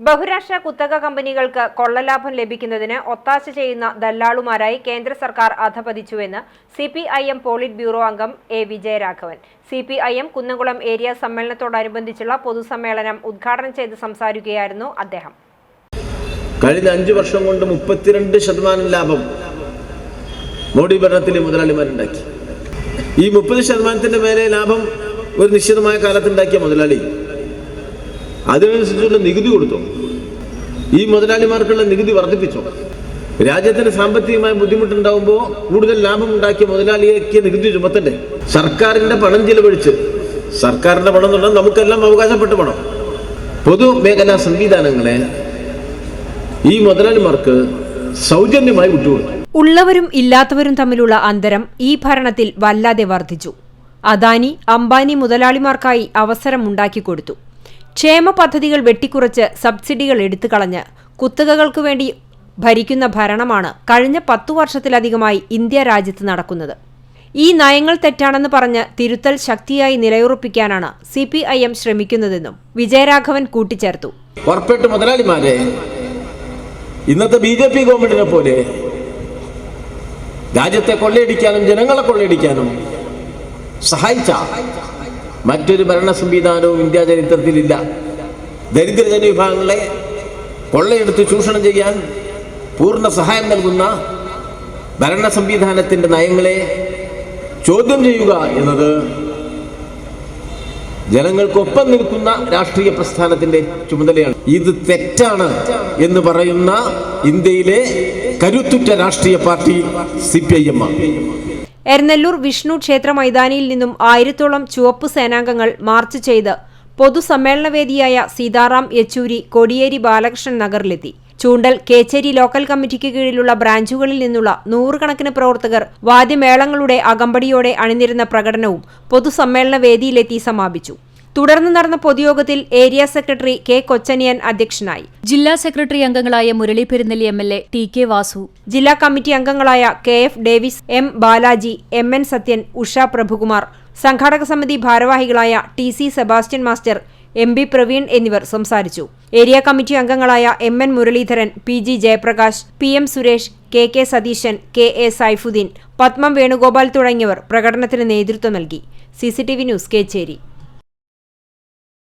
ബഹുരാഷ്ട്ര കുത്തക കമ്പനികൾക്ക് കൊള്ളലാഭം ലഭിക്കുന്നതിന് ഒത്താശ ചെയ്യുന്ന ദല്ലാളുമാരായി കേന്ദ്ര സർക്കാർ അധപതിച്ചുവെന്ന് C P I M polit bureau അംഗം A Vijayaraghavan. C P I M Kunnamkulam area സമ്മേളനത്തോടനുബന്ധിച്ചുള്ള പൊതുസമ്മേളനം ഉദ്ഘാടനം ചെയ്ത് സംസാരിക്കുകയായിരുന്നു അദ്ദേഹം. കഴിഞ്ഞ അഞ്ചു വർഷം കൊണ്ട് മുപ്പത്തിരണ്ട് ശതമാനം ലാഭം മോഡി ഭരണത്തിലെ മുതലാളിമാരുണ്ടാക്കി. ഈ മുപ്പത് ശതമാനത്തിന്റെ മേലെ ലാഭം ഒരു നിശ്ചിതമായ കാലത്തുണ്ടാക്കിയ മുതലാളി അതിനനുസരിച്ചുള്ള നികുതി കൊടുത്തു? ഈ മുതലാളിമാർക്കുള്ള നികുതി വർദ്ധിപ്പിച്ചു? രാജ്യത്തിന് സാമ്പത്തികമായ ബുദ്ധിമുട്ടുണ്ടാകുമ്പോൾ കൂടുതൽ ലാഭം ഉണ്ടാക്കിയ മുതലാളിയേക്ക് നികുതി ചുമത്തണ്ടേ? സർക്കാരിന്റെ പണം ചിലവഴിച്ച്. സർക്കാരിന്റെ പണം എന്ന് നമുക്കെല്ലാം അവകാശപ്പെട്ട പണം. പൊതുമേഖലാ സംവിധാനങ്ങളെ ഈ മുതലാളിമാർക്ക് സൗജന്യമായി വിട്ടുകൊടുത്തു. ഉള്ളവരും ഇല്ലാത്തവരും തമ്മിലുള്ള അന്തരം ഈ ഭരണത്തിൽ വല്ലാതെ വർദ്ധിച്ചു. അദാനി അംബാനി മുതലാളിമാർക്കായി അവസരം ഉണ്ടാക്കിക്കൊടുത്തു ക്ഷേമ പദ്ധതികൾ വെട്ടിക്കുറച്ച് സബ്സിഡികൾ എടുത്തു കളഞ്ഞ് കുത്തകകൾക്കു വേണ്ടി ഭരിക്കുന്ന ഭരണമാണ് കഴിഞ്ഞ പത്തു വർഷത്തിലധികമായി ഇന്ത്യ രാജ്യത്ത് നടക്കുന്നത്. ഈ നയങ്ങൾ തെറ്റാണെന്ന് പറഞ്ഞ് തിരുത്തൽ ശക്തിയായി നിലയുറപ്പിക്കാനാണ് സി പി ഐ എം ശ്രമിക്കുന്നതെന്നും വിജയരാഘവൻ കൂട്ടിച്ചേർത്തു. മുതലാളിമാരെ ഇന്നത്തെ ബി ജെ പി ഗവൺമെന്റിനെ പോലെ രാജ്യത്തെ കൊള്ളയടിക്കാനും ജനങ്ങളെ കൊള്ളയടിക്കാനും സഹായിച്ച മറ്റൊരു ഭരണ സംവിധാനവും ഇന്ത്യ ചരിത്രത്തിലില്ല. ദരിദ്ര ജനവിഭാഗങ്ങളെ കൊള്ളയെടുത്ത് ചൂഷണം ചെയ്യാൻ പൂർണ സഹായം നൽകുന്ന ഭരണ സംവിധാനത്തിന്റെ നയങ്ങളെ ചോദ്യം ചെയ്യുക എന്നത് ജനങ്ങൾക്കൊപ്പം നിൽക്കുന്ന രാഷ്ട്രീയ പ്രസ്ഥാനത്തിന്റെ ചുമതലയാണ്. ഇത് തെറ്റാണ് എന്ന് പറയുന്ന ഇന്ത്യയിലെ കരുത്തുറ്റ രാഷ്ട്രീയ party C P I M ആണ്. എരനെല്ലൂർ വിഷ്ണു ക്ഷേത്ര മൈതാനിയിൽ നിന്നും ആയിരത്തോളം ചുവപ്പ് സേനാംഗങ്ങൾ മാർച്ച് ചെയ്ത് പൊതുസമ്മേളനവേദിയായ സീതാറാം യെച്ചൂരി കോടിയേരി ബാലകൃഷ്ണൻ നഗറിലെത്തി. ചൂണ്ടൽ കേച്ചേരി ലോക്കൽ കമ്മിറ്റിക്ക് കീഴിലുള്ള ബ്രാഞ്ചുകളിൽ നിന്നുള്ള നൂറുകണക്കിന് പ്രവർത്തകർ വാദ്യമേളങ്ങളുടെ അകമ്പടിയോടെ അണിനിരുന്ന പ്രകടനവും പൊതുസമ്മേളന വേദിയിലെത്തി സമാപിച്ചു. തുടർന്ന് നടന്ന പൊതുയോഗത്തിൽ ഏരിയ സെക്രട്ടറി കെ കൊച്ചനിയൻ അധ്യക്ഷനായി. ജില്ലാ സെക്രട്ടറി അംഗങ്ങളായ Murali Perunnelli M L A T K Vasu. ജില്ലാ കമ്മിറ്റി അംഗങ്ങളായ K F Davis M Balaji M N Sathyan Usha Prabhukumar സംഘാടക സമിതി ഭാരവാഹികളായ T C Sebastian master M B Praveen എന്നിവർ സംസാരിച്ചു. ഏരിയ കമ്മിറ്റി അംഗങ്ങളായ M N Muraleedharan P G Jayaprakash P M Suresh K K Satheesan K A Saifuddin Padmam Venugopal തുടങ്ങിയവർ പ്രകടനത്തിന് നേതൃത്വം നൽകി. CCTV news Kechery.